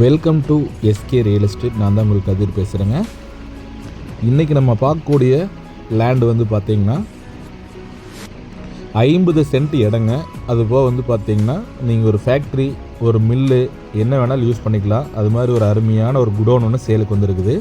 Welcome to SK real estate நான் தான் உங்களுக்கு கதிர் பேசுகிறேங்க இன்றைக்கி நம்ம பார்க்கக்கூடிய லேண்டு வந்து பார்த்திங்கன்னா ஐம்பது சென்ட் இடங்க அதுபோக வந்து பார்த்திங்கன்னா நீங்கள் ஒரு ஃபேக்ட்ரி ஒரு மில்லு என்ன வேணாலும் யூஸ் பண்ணிக்கலாம். அது மாதிரி ஒரு அருமையான ஒரு குடோன் ஒன்று சேலுக்கு வந்துருக்குது.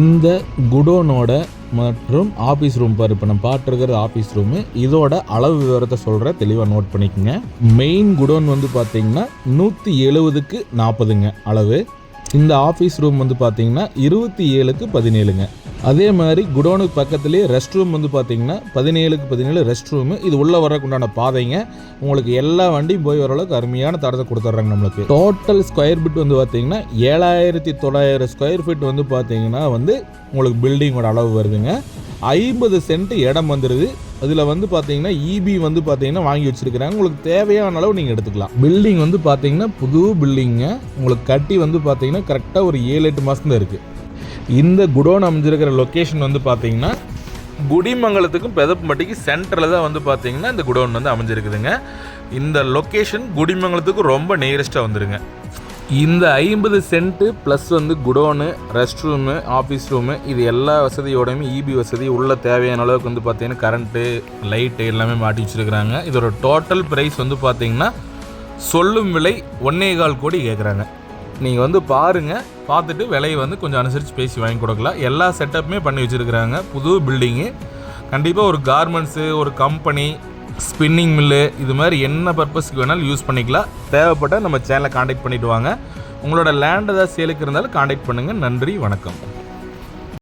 இந்த குடோனோட மற்றும் ஆஃபீஸ் ரூம் பாரு இப்போ நம்ம பார்த்துருக்கிறது ஆஃபீஸ் ரூமு இதோட அளவு விவரத்தை சொல்கிறேன் தெளிவாக நோட் பண்ணிக்கோங்க. மெயின் குடோன் வந்து பார்த்தீங்கன்னா நூற்றி எழுபதுக்கு நாற்பதுங்க அளவு. இந்த ஆஃபீஸ் ரூம் வந்து பார்த்தீங்கன்னா இருபத்தி ஏழுக்கு பதினேழுங்க. அதே மாதிரி குடோனுக்கு பக்கத்துலேயே ரெஸ்ட் ரூம் வந்து பார்த்தீங்கன்னா பதினேழுக்கு பதினேழு ரெஸ்ட் ரூமு இது உள்ளே வரக்குண்டான பாதைங்க. உங்களுக்கு எல்லா வண்டியும் போய் வர அளவுக்கு அருமையான தரத்தை கொடுத்துட்றாங்க நம்மளுக்கு. டோட்டல் ஸ்கொயர் ஃபீட் வந்து பார்த்தீங்கன்னா ஏழாயிரத்தி தொள்ளாயிரம் ஸ்கொயர் ஃபீட் வந்து பார்த்தீங்கன்னா வந்து உங்களுக்கு பில்டிங்கோட அளவு வருதுங்க. ஐம்பது சென்ட் இடம் வந்துடுது அதில் வந்து பார்த்தீங்கன்னா இபி வந்து பார்த்தீங்கன்னா வாங்கி வச்சுருக்கிறாங்க. உங்களுக்கு தேவையான அளவு நீங்கள் எடுத்துக்கலாம். பில்டிங் வந்து பார்த்தீங்கன்னா புது பில்டிங்க உங்களுக்கு கட்டி வந்து பார்த்தீங்கன்னா கரெக்டாக ஒரு ஏழு எட்டு மாதம் தான் இருக்குது இந்த குடோன் அமைஞ்சிருக்கிற லொக்கேஷன் வந்து பார்த்தீங்கன்னா குடிமங்கலத்துக்கும் பெதப்பம்பட்டிக்கு சென்டரில் தான் வந்து பார்த்தீங்கன்னா இந்த குடோன் வந்து அமைஞ்சிருக்குதுங்க. இந்த லொக்கேஷன் குடிமங்கலத்துக்கு ரொம்ப நியரஸ்ட்டாக வந்துருங்க. இந்த ஐம்பது சென்ட்டு ப்ளஸ் வந்து godown rest room office room இது எல்லா வசதியோடையுமே இபி வசதி உள்ள தேவையான அளவுக்கு வந்து பார்த்தீங்கன்னா கரண்ட்டு லைட்டு எல்லாமே மாட்டி வச்சுருக்கிறாங்க. இதோட டோட்டல் ப்ரைஸ் வந்து பார்த்தீங்கன்னா சொல்லும் விலை ஒன்னே கால் கோடி கேட்குறாங்க நீங்கள் வந்து பாருங்கள் பார்த்துட்டு விலையை வந்து கொஞ்சம் அனுசரித்து பேசி வாங்கி கொடுக்கலாம். எல்லா செட்டப்புமே பண்ணி வச்சுருக்குறாங்க புது பில்டிங்கு கண்டிப்பாக ஒரு கார்மெண்ட்ஸு ஒரு கம்பெனி ஸ்பின்னிங் மில்லு இது மாதிரி என்ன பர்பஸ்க்கு வேணாலும் யூஸ் பண்ணிக்கலாம். தேவைப்பட்டால் நம்ம சேனலை காண்டாக்ட் பண்ணிவிட்டு வாங்க. உங்களோட லேண்ட் ஏதாவது சேலுக்கு இருந்தாலும் காண்டாக்ட் பண்ணுங்கள் நன்றி வணக்கம்.